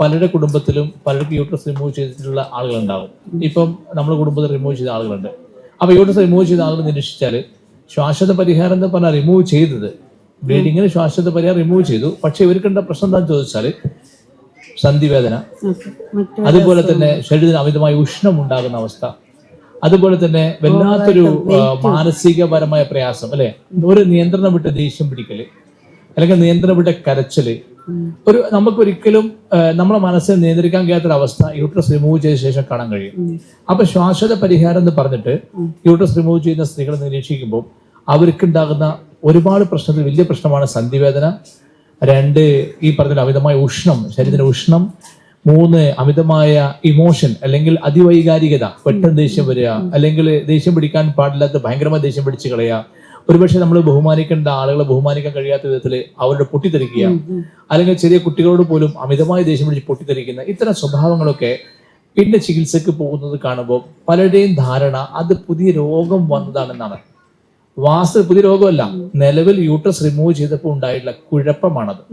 പലരുടെ കുടുംബത്തിലും പലർക്ക് uterus remove ചെയ്തിട്ടുള്ള ആളുകളുണ്ടാവും ഇപ്പം നമ്മുടെ കുടുംബത്തിൽ റിമൂവ് ചെയ്ത ആളുകളുണ്ട്. അപ്പൊ യൂട്രസ് റിമൂവ് ചെയ്ത ആളുകൾ നിരീക്ഷിച്ചാൽ ശ്വാസത പരിഹാരം എന്ന് പറഞ്ഞാൽ റിമൂവ് ചെയ്തത്. ബ്ലീഡിങ്ങിന് ശ്വാസത പരിഹാരം റിമൂവ് ചെയ്തു. പക്ഷെ ഇവർക്കുണ്ട പ്രശ്നം എന്താണെന്ന് ചോദിച്ചാൽ സന്ധിവേദന. അതുപോലെ തന്നെ ശരീരത്തിന് അമിതമായ ഉഷ്ണം ഉണ്ടാകുന്ന അവസ്ഥ. അതുപോലെ തന്നെ വല്ലാത്തൊരു മാനസികപരമായ പ്രയാസം അല്ലെ? ഒരു നിയന്ത്രണം വിട്ട് ദേഷ്യം പിടിക്കൽ അല്ലെങ്കിൽ നിയന്ത്രണം വിട്ട് കരച്ചൽ ഒരു നമുക്ക് ഒരിക്കലും ആ, നമ്മളെ മനസ്സിനെ നിയന്ത്രിക്കാൻ കഴിയാത്തൊരു അവസ്ഥ യൂട്രസ് റിമൂവ് ചെയ്ത ശേഷം കാണാൻ കഴിയും. അപ്പൊ ശ്വാസത പരിഹാരം എന്ന് പറഞ്ഞിട്ട് യൂട്രസ് റിമൂവ് ചെയ്യുന്ന സ്ത്രീകളെ നിരീക്ഷിക്കുമ്പോൾ അവർക്കുണ്ടാകുന്ന ഒരുപാട് പ്രശ്നത്തിൽ വലിയ പ്രശ്നമാണ് സന്ധിവേദന. രണ്ട് ഈ പറഞ്ഞ അമിതമായ ഉഷ്ണം ശരീരത്തിന്റെ ഉഷ്ണം. മൂന്ന് അമിതമായ ഇമോഷൻ അല്ലെങ്കിൽ അതിവൈകാരികത പെട്ടെന്ന് ദേഷ്യം വരിക അല്ലെങ്കിൽ ദേഷ്യം പിടിക്കാൻ പാടില്ലാത്ത ഭയങ്കരമായ ദേഷ്യം പിടിച്ച് കളയുക. ഒരുപക്ഷെ നമ്മൾ ബഹുമാനിക്കേണ്ട ആളുകളെ ബഹുമാനിക്കാൻ കഴിയാത്ത വിധത്തിൽ അവരുടെ പൊട്ടിത്തെറിക്കുക അല്ലെങ്കിൽ ചെറിയ കുട്ടികളോട് പോലും അമിതമായ ദേഷ്യം പിടിച്ച് പൊട്ടിത്തെറിക്കുന്ന ഇത്തരം സ്വഭാവങ്ങളൊക്കെ പിന്നെ ചികിത്സയ്ക്ക് പോകുന്നത് കാണുമ്പോൾ പലരുടെയും ധാരണ അത് പുതിയ രോഗം വന്നതാണെന്നാണ്. വാസ്തു പുതിയ രോഗമല്ല. നിലവിൽ യൂട്രസ് റിമൂവ് ചെയ്തപ്പോൾ ഉണ്ടായിട്ടുള്ള കുഴപ്പമാണത്.